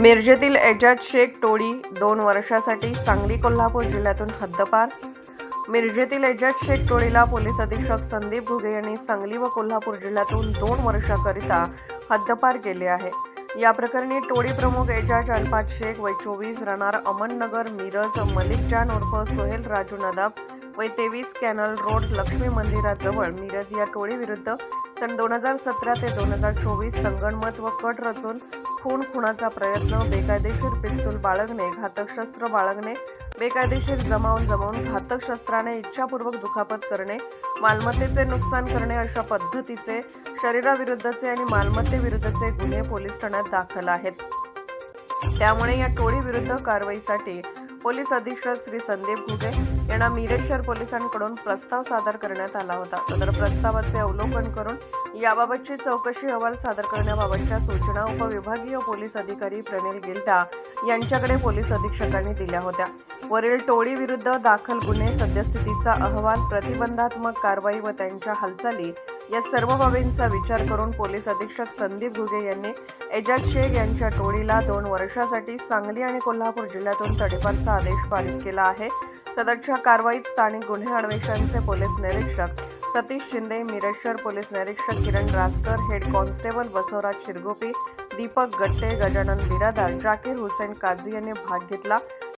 मिरजेतील एजाज शेख टोळी दोन वर्षासाठी सांगली कोल्हापूर जिल्ह्यातून हद्दपार. मिरजेतील एजाज शेख टोळीला पोलीस अधीक्षक संदीप घुगे यांनी सांगली व कोल्हापूर जिल्ह्यातून दोन वर्षाकरिता हद्दपार केले आहे. या प्रकरणी टोळी प्रमुख एजाज अल्फाज शेख वय चोवीस राहणार अमननगर मिरज मलिक जान उर्फ सोहेल राजू नदाब वय तेवीस कॅनल रोड लक्ष्मी मंदिराजवळ. मिरज या टोळीविरुद्ध सन दोन हजार सतरा ते दोन हजार चोवीस संगणमत व कट रचून खून खुणाचा प्रयत्न बेकायदेशीर पिस्तूल बाळगणे घातक शस्त्र बाळगणे बेकायदेशीर जमावून जमावून घातक शस्त्राने इच्छापूर्वक दुखापत करणे मालमत्तेचे नुकसान करणे अशा पद्धतीचे शरीराविरुद्धचे आणि मालमत्तेविरुद्धचे गुन्हे पोलीस ठाण्यात दाखल आहेत. त्यामुळे या टोळीविरुद्ध कारवाईसाठी पोलीस अधीक्षक श्री संदीप घुगे यांना मिरज पोलिसांकडून प्रस्ताव सादर करण्यात आला होता. सदर प्रस्तावाचे अवलोकन करून याबाबतची चौकशी अहवाल सादर करण्याबाबतच्या सूचना उपविभागीय पोलीस अधिकारी प्रणिल गिल्टा यांच्याकडे पोलीस अधीक्षकांनी दिल्या होत्या. वरील टोळीविरुद्ध दाखल गुन्हे सद्यस्थितीचा अहवाल प्रतिबंधात्मक कारवाई व त्यांच्या हालचाली या सर्व बाबींचा विचार करून पोलीस अधीक्षक संदीप घुगे यांनी एजाज शेख यांच्या टोळीला दोन वर्षासाठी सांगली आणि कोल्हापूर जिल्ह्यातून तडीपारचा आदेश पारित केला आहे. सदरच्या कारवाईत स्थानिक गुन्हे अन्वेषणचे पोलीस निरीक्षक सतीश शिंदे मिरेश्वर पोलीस निरीक्षक किरण रासकर हेड कॉन्स्टेबल बसवराज शिरगोपी दीपक गट्टे गजानन बिरादार जाकीर हुसेन काझी यांनी भाग घेतला.